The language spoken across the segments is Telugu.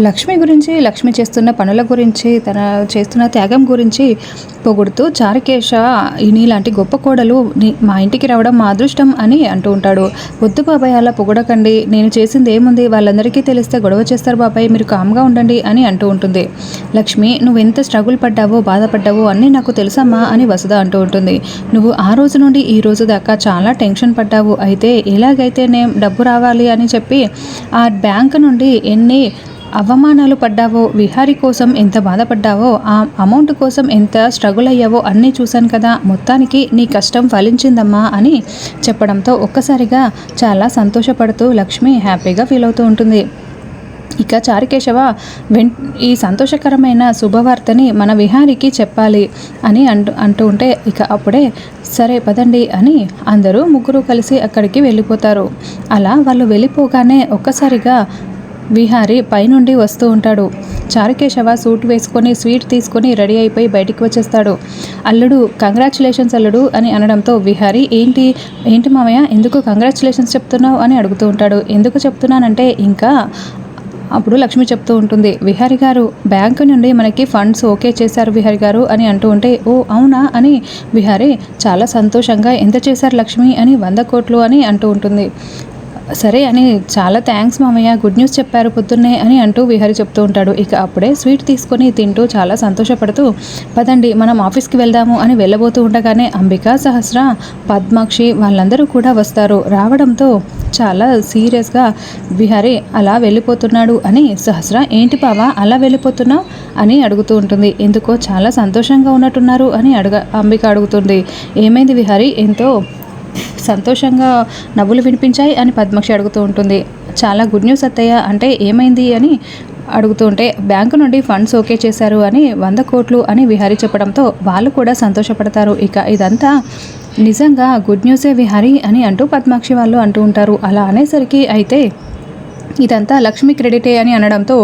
లక్ష్మి గురించి లక్ష్మి చేస్తున్న పనుల గురించి తన చేస్తున్న త్యాగం గురించి పొగుడుతూ చారుకేశ ఈ నీలాంటి గొప్ప కోడలు మా ఇంటికి రావడం మా అదృష్టం అని అంటూ ఉంటాడు. వద్దు బాబాయ్ అలా పొగడకండి. నేను చేసింది ఏముంది? వాళ్ళందరికీ తెలిస్తే గొడవ చేస్తారు బాబాయ్ మీరు కామ్గా ఉండండి అని అంటూ ఉంటుంది. లక్ష్మి నువ్వు ఎంత స్ట్రగుల్ పడ్డావో బాధపడ్డావో అన్నీ నాకు తెలుసమ్మా అని వసుధ అంటూ ఉంటుంది. నువ్వు ఆ రోజు నుండి ఈ రోజు దాకా చాలా టెన్షన్ పడ్డావు. అయితే ఎలాగైతే నేను డబ్బు రావాలి అని చెప్పి ఆ బ్యాంక్ నుండి ఎన్ని అవమానాలు పడ్డావో విహారీ కోసం ఎంత బాధపడ్డావో ఆ అమౌంట్ కోసం ఎంత స్ట్రగుల్ అయ్యావో అన్నీ చూశాను కదా. మొత్తానికి నీ కష్టం ఫలించిందమ్మా అని చెప్పడంతో ఒక్కసారిగా చాలా సంతోషపడుతూ లక్ష్మి హ్యాపీగా ఫీల్ అవుతూ ఉంటుంది. ఇక చారికేశవ వెం ఈ సంతోషకరమైన శుభవార్తని మన విహారికి చెప్పాలి అని అంటూ అంటూ ఉంటే ఇక అప్పుడే సరే పదండి అని అందరూ ముగ్గురు కలిసి అక్కడికి వెళ్ళిపోతారు. అలా వాళ్ళు వెళ్ళిపోగానే ఒక్కసారిగా విహారి పైనుండి వస్తూ ఉంటాడు. చారుకేశవ సూట్ వేసుకొని స్వీట్ తీసుకొని రెడీ అయిపోయి బయటికి వచ్చేస్తాడు. అల్లుడు కంగ్రాచులేషన్స్ అల్లుడు అని అనడంతో విహారి ఏంటి ఏంటి మామయ్య ఎందుకు కంగ్రాచులేషన్స్ చెప్తున్నావు? అని అడుగుతూ ఉంటాడు. ఎందుకు చెప్తున్నానంటే ఇంకా అప్పుడు లక్ష్మి చెప్తూ ఉంటుంది. విహారి గారు బ్యాంకు నుండి మనకి ఫండ్స్ ఓకే చేశారు విహారి గారు అని అంటూ ఉంటే ఓ అవునా? అని విహారి చాలా సంతోషంగా ఎంత చేశారు లక్ష్మి? అని వంద కోట్లు అని అంటూ ఉంటుంది. సరే అని చాలా థ్యాంక్స్ మామయ్య గుడ్ న్యూస్ చెప్పారు పొద్దున్నే అని అంటూ విహారి చెప్తూ ఉంటాడు. ఇక అప్పుడే స్వీట్ తీసుకొని తింటూ చాలా సంతోషపడుతూ పదండి మనం ఆఫీస్కి వెళ్దాము అని వెళ్ళబోతూ ఉండగానే అంబిక సహస్ర పద్మాక్షి వాళ్ళందరూ కూడా వస్తారు. రావడంతో చాలా సీరియస్గా విహారి అలా వెళ్ళిపోతున్నాడు అని సహస్ర ఏంటి బావా అలా వెళ్ళిపోతున్నావు అని అడుగుతూ ఉంటుంది. ఎందుకో చాలా సంతోషంగా ఉన్నట్టున్నారు అని అడుగ అంబిక అడుగుతుంది. ఏమైంది విహారి? ఎంతో సంతోషంగా నవ్వులు వినిపించాయి అని పద్మాక్షి అడుగుతూ ఉంటుంది. చాలా గుడ్ న్యూస్ అత్తయ్య అంటే ఏమైంది అని అడుగుతూ ఉంటే బ్యాంకు నుండి ఫండ్స్ ఓకే చేశారు అని వంద కోట్లు అని విహారీ చెప్పడంతో వాళ్ళు కూడా సంతోషపడతారు. ఇక ఇదంతా నిజంగా గుడ్ న్యూసే విహారీ అని అంటూ పద్మాక్షి వాళ్ళు అంటూ ఉంటారు. అలా అనేసరికి అయితే ఇదంతా లక్ష్మి క్రెడిటే అని అనడంతో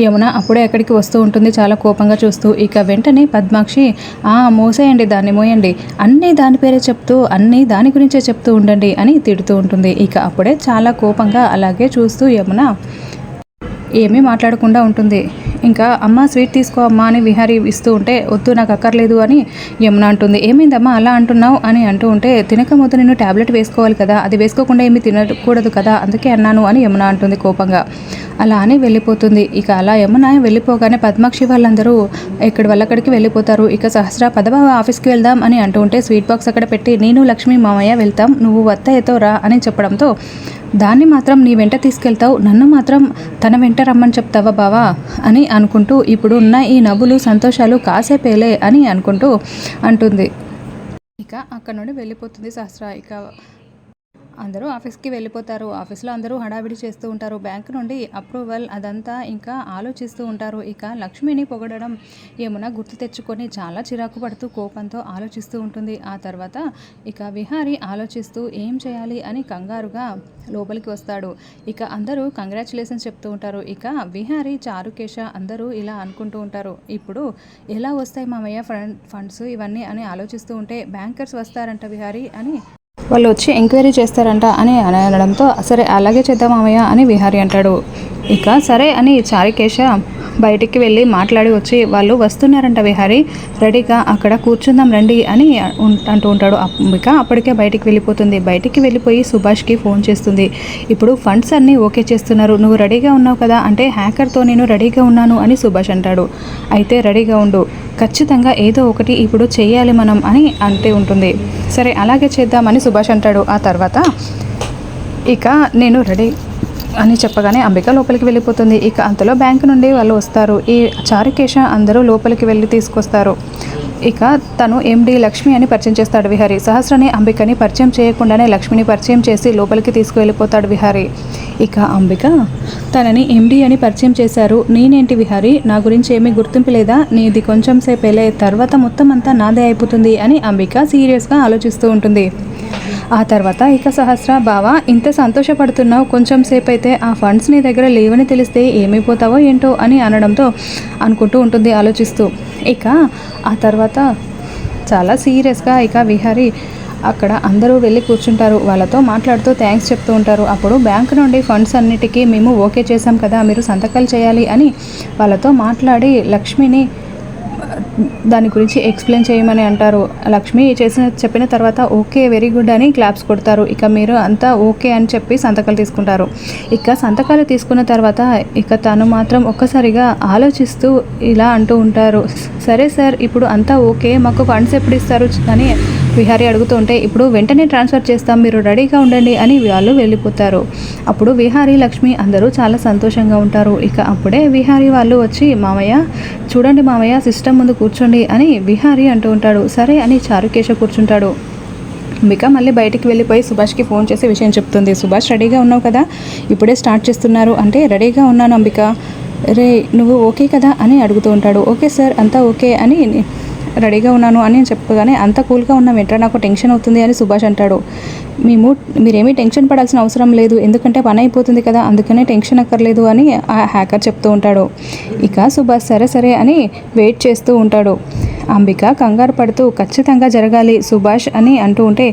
యమున అప్పుడే అక్కడికి వస్తూ ఉంటుంది. చాలా కోపంగా చూస్తూ ఇక వెంటనే పద్మాక్షి ఆ మోసేయండి దాన్ని మోయండి. అన్నీ దాని పేరే చెప్తూ అన్నీ దాని గురించే చెప్తూ ఉండండి అని తిడుతూ ఉంటుంది. ఇక అప్పుడే చాలా కోపంగా అలాగే చూస్తూ యమున ఏమీ మాట్లాడకుండా ఉంటుంది. ఇంకా అమ్మ స్వీట్ తీసుకో అమ్మా అని విహారీ ఇస్తూ ఉంటే వద్దు నాకు అక్కర్లేదు అని యమున అంటుంది. ఏమైందమ్మా అలా అంటున్నావు? అని అంటూ ఉంటే తినకముందు నేను ట్యాబ్లెట్ వేసుకోవాలి కదా అది వేసుకోకుండా ఏమీ తినకూడదు కదా అందుకే అన్నాను అని యమున అంటుంది కోపంగా. అలా అని వెళ్ళిపోతుంది. ఇక అలా యమున వెళ్ళిపోగానే పద్మాక్షి వాళ్ళందరూ ఎక్కడి వాళ్ళక్కడికి వెళ్ళిపోతారు. ఇక సహస్ర పదవ ఆఫీస్కి వెళ్దాం అని అంటూ ఉంటే స్వీట్ బాక్స్ అక్కడ పెట్టి నేను లక్ష్మి మామయ్య వెళ్తాం నువ్వు వత్తయ్యతో రా అని చెప్పడంతో దాన్ని మాత్రం నీ వెంట తీసుకెళ్తావు నన్ను మాత్రం తన వెంట రమ్మని చెప్తావా బావా? అని అనుకుంటూ ఇప్పుడు ఉన్న ఈ నవ్వులు సంతోషాలు కాసేపేలే అని అనుకుంటూ అంటుంది. ఇక అక్కడ నుండి వెళ్ళిపోతుంది సహస్ర ఇక అందరూ ఆఫీస్కి వెళ్ళిపోతారు. ఆఫీస్లో అందరూ హడావిడి చేస్తూ ఉంటారు. బ్యాంక్ నుండి అప్రూవల్ అదంతా ఇంకా ఆలోచిస్తూ ఉంటారు. ఇక లక్ష్మిని పొగడడం ఏమునా గుర్తు తెచ్చుకొని చాలా చిరాకు పడుతూ కోపంతో ఆలోచిస్తూ ఉంటుంది. ఆ తర్వాత ఇక విహారి ఆలోచిస్తూ ఏం చేయాలి అని కంగారుగా లోపలికి వస్తాడు. ఇక అందరూ కంగ్రాచులేషన్స్ చెప్తూ ఉంటారు. ఇక విహారి చారుకేశ అందరూ ఇలా అనుకుంటూ ఉంటారు. ఇప్పుడు ఎలా వస్తాయి మామయ్య ఫండ్ ఫండ్స్ ఇవన్నీ అని ఆలోచిస్తూ ఉంటే బ్యాంకర్స్ వస్తారంట విహారి అని వాళ్ళు వచ్చి ఎంక్వైరీ చేస్తారంట అని అనడంతో సరే అలాగే చేద్దాం మామయ్య అని విహారి అంటాడు. ఇక సరే అని చారికేశ బయటికి వెళ్ళి మాట్లాడి వచ్చి వాళ్ళు వస్తున్నారంట విహారి. రెడీగా అక్కడ కూర్చుందాం రండి అని అంటూ ఉంటాడు అంబిక అప్పటికే బయటికి వెళ్ళిపోతుంది. బయటికి వెళ్ళిపోయి సుభాష్కి ఫోన్ చేస్తుంది. ఇప్పుడు ఫండ్స్ అన్నీ ఓకే చేస్తున్నారు. నువ్వు రెడీగా ఉన్నావు కదా అంటే హ్యాకర్తో నేను రెడీగా ఉన్నాను అని సుభాష్ అంటాడు. అయితే రెడీగా ఉండు. ఖచ్చితంగా ఏదో ఒకటి ఇప్పుడు చేయాలి మనం అని అంటే ఉంటుంది. సరే అలాగే చేద్దామని సుభాష్ అంటాడు. ఆ తర్వాత ఇక నేను రెడీ అని చెప్పగానే అంబిక లోపలికి వెళ్ళిపోతుంది. ఇక అంతలో బ్యాంక్ నుండి వాళ్ళు వస్తారు. ఈ చారుకేశ అందరూ లోపలికి వెళ్ళి తీసుకొస్తారు. ఇక తను ఎండి లక్ష్మి అని పరిచయం చేస్తాడు విహారీ. సహస్రని అంబికని పరిచయం చేయకుండానే లక్ష్మిని పరిచయం చేసి లోపలికి తీసుకువెళ్ళిపోతాడు విహారీ. ఇక అంబిక తనని ఎండి అని పరిచయం చేశారు. నేనేంటి విహారి నా గురించి ఏమీ గుర్తింపు లేదా? నీది కొంచెం సేపేలే తర్వాత మొత్తం అంతా నాదే అయిపోతుంది అని అంబిక సీరియస్గా ఆలోచిస్తూ ఉంటుంది. ఆ తర్వాత ఇక సహస్ర బావా ఇంత సంతోషపడుతున్నావు కొంచెం సేపు అయితే ఆ ఫండ్స్ నీ దగ్గర లేవని తెలిస్తే ఏమైపోతావో ఏంటో అని అనడంతో అనుకుంటూ ఉంటుంది ఆలోచిస్తూ. ఇక ఆ తర్వాత చాలా సీరియస్గా ఇక విహారీ అక్కడ అందరూ వెళ్ళి కూర్చుంటారు. వాళ్ళతో మాట్లాడుతూ థ్యాంక్స్ చెప్తూ ఉంటారు. అప్పుడు బ్యాంక్ నుండి ఫండ్స్ అన్నిటికీ మేము ఓకే చేసాం కదా మీరు సంతకాలు చేయాలి అని వాళ్ళతో మాట్లాడి లక్ష్మిని దాని గురించి ఎక్స్ప్లెయిన్ చేయమని అంటారు. లక్ష్మి చేసిన చెప్పిన తర్వాత ఓకే వెరీ గుడ్ అని క్లాప్స్ కొడతారు. ఇక మీరు అంతా ఓకే అని చెప్పి సంతకాలు తీసుకుంటారు. ఇక సంతకాలు తీసుకున్న తర్వాత ఇక తను మాత్రం ఒక్కసారిగా ఆలోచిస్తూ ఇలా అంటూ ఉంటారు. సరే సార్ ఇప్పుడు అంతా ఓకే మాకు ఫండ్స్ ఎప్పుడు ఇస్తారు అని విహారీ అడుగుతూ ఉంటే ఇప్పుడు వెంటనే ట్రాన్స్ఫర్ చేస్తాం మీరు రెడీగా ఉండండి అని వాళ్ళు వెళ్ళిపోతారు. అప్పుడు విహారీ లక్ష్మి అందరూ చాలా సంతోషంగా ఉంటారు. ఇక అప్పుడే విహారీ వాళ్ళు వచ్చి మామయ్య చూడండి మామయ్య సిస్టమ్ ముందు కూర్చోండి అని విహారీ అంటూ ఉంటాడు. సరే అని చారుకేశ కూర్చుంటాడు. అంబిక మళ్ళీ బయటికి వెళ్ళిపోయి సుభాష్కి ఫోన్ చేసి విషయం చెప్తుంది. సుభాష్ రెడీగా ఉన్నావు కదా? ఇప్పుడే స్టార్ట్ చేస్తున్నారు. అంటే రెడీగా ఉన్నాను అంబిక. రే నువ్వు ఓకే కదా? అని అడుగుతూ ఉంటాడు. ఓకే సార్ అంతా ఓకే అని రెడీగా ఉన్నాను అని చెప్పగానే అంత కూల్గా ఉన్నాం ఏంట్రా నాకు టెన్షన్ అవుతుంది అని సుభాష్ అంటాడు. మేము మీరేమీ టెన్షన్ పడాల్సిన అవసరం లేదు ఎందుకంటే పని అయిపోతుంది కదా అందుకనే టెన్షన్ అక్కర్లేదు అని ఆ హ్యాకర్ చెప్తూ ఉంటాడు. ఇక సుభాష్ సరే సరే అని వెయిట్ చేస్తూ ఉంటాడు. అంబిక కంగారు పడుతూ ఖచ్చితంగా జరగాలి సుభాష్ అని అంటూ ఉంటే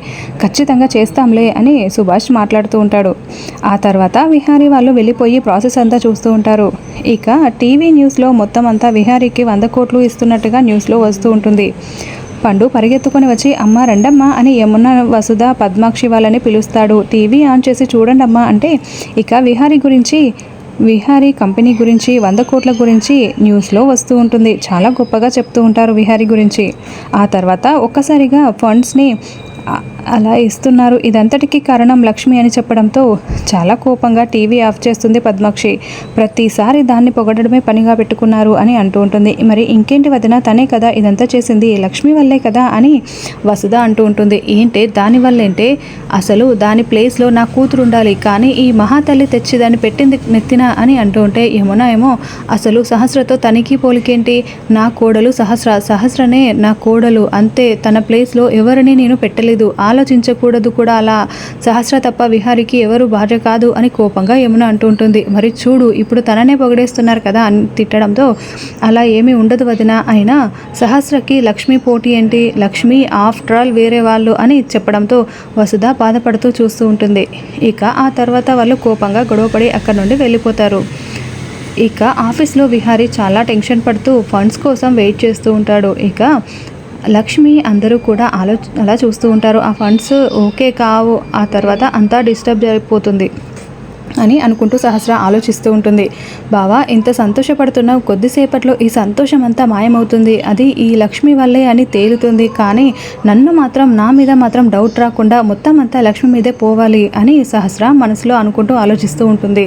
ఖచ్చితంగా చేస్తాంలే అని సుభాష్ మాట్లాడుతూ ఉంటాడు. ఆ తర్వాత విహారీ వాళ్ళు వెళ్ళిపోయి ప్రాసెస్ అంతా చూస్తూ ఉంటారు. ఇక టీవీ న్యూస్లో మొత్తం అంతా విహారీకి వంద కోట్లు ఇస్తున్నట్టుగా న్యూస్లో వస్తూ ఉంటుంది. పండు పరిగెత్తుకొని వచ్చి అమ్మ రండమ్మా అని యమున వసుధ పద్మాక్షి వాళ్ళని పిలుస్తాడు. టీవీ ఆన్ చేసి చూడండమ్మా అంటే ఇక విహారీ గురించి విహారీ కంపెనీ గురించి వంద కోట్ల గురించి న్యూస్లో వస్తూ ఉంటుంది. చాలా గొప్పగా చెప్తూ ఉంటారు విహారీ గురించి. ఆ తర్వాత ఒక్కసారిగా ఫండ్స్ని అలా ఇస్తున్నారు. ఇదంతటికీ కారణం లక్ష్మి అని చెప్పడంతో చాలా కోపంగా టీవీ ఆఫ్ చేస్తుంది పద్మాక్షి. ప్రతిసారి దాన్ని పొగడమే పనిగా పెట్టుకున్నారు అని అంటూ ఉంటుంది. మరి ఇంకేంటి వదిన తనే కదా ఇదంతా చేసింది లక్ష్మి వల్లే కదా అని వసుధ అంటూ ఉంటుంది. ఏంటి దానివల్లేంటే అసలు దాని ప్లేస్లో నా కూతురు ఉండాలి కానీ ఈ మహాతల్లి తెచ్చి దాన్ని పెట్టింది నెత్తిన అని అంటూ ఉంటే ఏమోనా ఏమో అసలు సహస్రతో తనిఖీ పోలికేంటి? నా కోడలు సహస్ర సహస్రనే నా కోడలు అంతే తన ప్లేస్లో ఎవరిని నేను పెట్టలేదు. ఆ ఆలోచించకూడదు కూడా. అలా సహస్ర తప్ప విహారికి ఎవరు భార్య కాదు అని కోపంగా యమున అంటూ ఉంటుంది. మరి చూడు ఇప్పుడు తననే పొగిడేస్తున్నారు కదా అని తిట్టడంతో అలా ఏమీ ఉండదు వదిన. అయినా సహస్రకి లక్ష్మి పోటీ ఏంటి? లక్ష్మి ఆఫ్టర్ ఆల్ వేరే వాళ్ళు అని చెప్పడంతో వసుధ బాధపడుతూ చూస్తూ ఉంటుంది. ఇక ఆ తర్వాత వాళ్ళు కోపంగా గొడవపడి అక్కడ నుండి వెళ్ళిపోతారు. ఇక ఆఫీస్లో విహారీ చాలా టెన్షన్ పడుతూ ఫండ్స్ కోసం వెయిట్ చేస్తూ ఉంటాడు. ఇక లక్ష్మి అందరూ కూడా ఆలో అలా చూస్తూ ఉంటారు. ఆ ఫండ్స్ ఓకే కావు ఆ తర్వాత అంతా డిస్టర్బ్ అయిపోతుంది అని అనుకుంటూ సహస్ర ఆలోచిస్తూ ఉంటుంది. బావా ఇంత సంతోషపడుతున్నావు కొద్దిసేపట్లో ఈ సంతోషం అంతా మాయమవుతుంది. అది ఈ లక్ష్మి వల్లే అని తేలుతుంది. కానీ నన్ను మాత్రం నా మీద మాత్రం డౌట్ రాకుండా మొత్తం అంతా లక్ష్మి మీదే పోవాలి అని సహస్ర మనసులో అనుకుంటూ ఆలోచిస్తూ ఉంటుంది.